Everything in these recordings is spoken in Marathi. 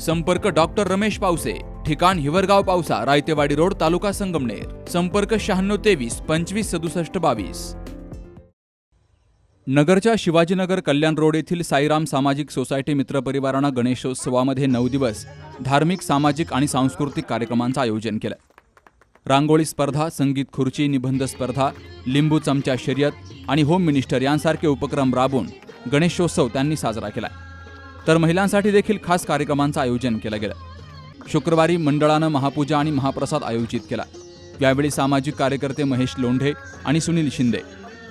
संपर्क डॉक्टर रमेश पावसे ठिकाण हिवरगाव पावसा रायतेवाडी रोड तालुका संगमनेर. संपर्क शहाण्णव तेवीस पंचवीस सदुसष्ट बावीस. नगरच्या शिवाजीनगर कल्याण रोड येथील साईराम सामाजिक सोसायटी मित्रपरिवारानं गणेशोत्सवामध्ये नऊ दिवस धार्मिक सामाजिक आणि सांस्कृतिक कार्यक्रमांचं आयोजन केलं. रांगोळी स्पर्धा संगीत खुर्ची निबंध स्पर्धा लिंबू चमचा शर्यत आणि होम मिनिस्टर यांसारखे उपक्रम राबवून गणेशोत्सव त्यांनी साजरा केला. तर महिलांसाठी देखील खास कार्यक्रमांचं आयोजन केलं गेलं. शुक्रवारी मंडळानं महापूजा आणि महाप्रसाद आयोजित केला. यावेळी सामाजिक कार्यकर्ते महेश लोंढे आणि सुनील शिंदे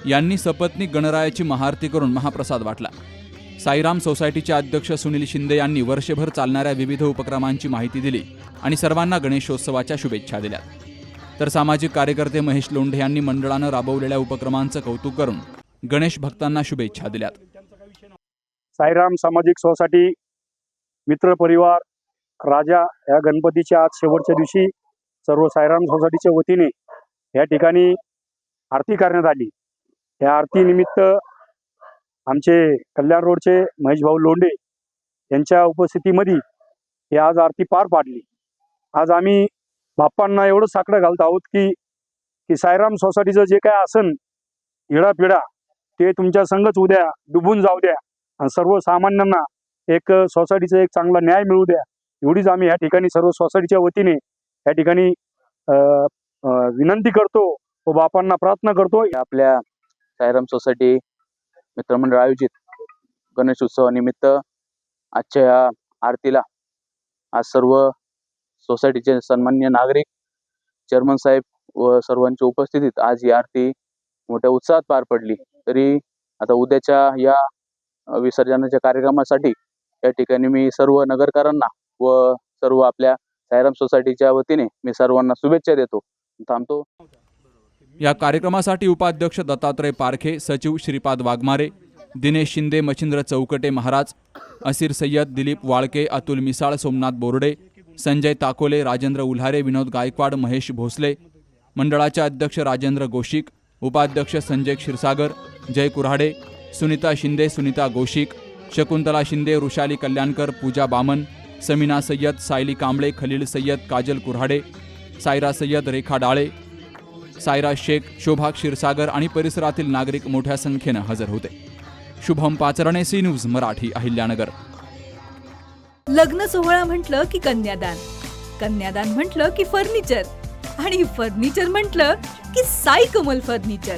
यांनी सपत्नीक गणरायाची महाआरती करून महाप्रसाद वाटला. साईराम सोसायटीचे अध्यक्ष सुनील शिंदे यांनी वर्षभर चालणाऱ्या विविध उपक्रमांची माहिती दिली आणि सर्वांना गणेशोत्सवाच्या शुभेच्छा दिल्या. तर सामाजिक कार्यकर्ते महेश लोंढे यांनी मंडळानं राबवलेल्या उपक्रमांचं कौतुक करून गणेश भक्तांना शुभेच्छा दिल्यात. साईराम सामाजिक सोसायटी मित्र परिवार राजा या गणपतीच्या आज शेवटच्या दिवशी सर्व साईराम सोसायटीच्या वतीने या ठिकाणी आरती करण्यात आली. या आरती निमित्त आमचे कल्याण रोडचे महेश भाऊ लोंडे यांच्या उपस्थितीमध्ये हे आज आरती पार पाडली. आज आम्ही बाप्पांना एवढं साकडं घालत आहोत की की साईराम सोसायटीचं जे काय असन पिढा ते तुमच्या संगच उद्या डुबून जाऊ द्या. सर्वसामान्यांना एक सोसायटीचा एक चांगला न्याय मिळू द्या. एवढीच आम्ही या ठिकाणी सर्व सोसायटीच्या वतीने या ठिकाणी विनंती करतो व बापांना प्रार्थना करतो. आपल्या सायराम सोसायटी मित्रमंडळ आयोजित गणेश उत्सवानिमित्त आजच्या या आरतीला आज सर्व सोसायटीचे सन्मान्य नागरिक चेअरमन साहेब व सर्वांच्या उपस्थितीत आज ही आरती मोठ्या उत्साहात पार पडली. तरी आता उद्याच्या या विसर्जनाच्या कार्यक्रमासाठी या ठिकाणी मी सर्व नगरकरांना व सर्व आपल्या सायराम सोसायटीच्या वतीने मी सर्वांना शुभेच्छा देतो. थांबतो. या कार्यक्रमासाठी उपाध्यक्ष दत्तात्रय पारखे सचिव श्रीपाद वाघमारे दिनेश शिंदे मच्छिंद्र चौकटे महाराज असीर सय्यद दिलीप वाळके अतुल मिसाळ सोमनाथ बोर्डे संजय ताकोले राजेंद्र उल्हारे विनोद गायकवाड महेश भोसले मंडळाचे अध्यक्ष राजेंद्र गोशिक उपाध्यक्ष संजय क्षीरसागर जय कुऱ्हाडे सुनीता शिंदे सुनीता गोशिक शकुंतला शिंदे रुशाली कल्याणकर पूजा बामन समीना सय्यद सायली कांबळे खलील सय्यद काजल कुऱ्हाडे सायरा सय्यद रेखा डाळे सायरा शेख शोभा क्षीरसागर आणि परिसरातील नागरिक मोठ्या संख्येनं हजर होते. Shubham Pacharne C news Marathi Ahilyanagar. लग्न सोहळा म्हटलं की कन्यादान कन्यादान म्हटलं की फर्निचर आणि फर्निचर म्हटलं की साई कमल फर्निचर.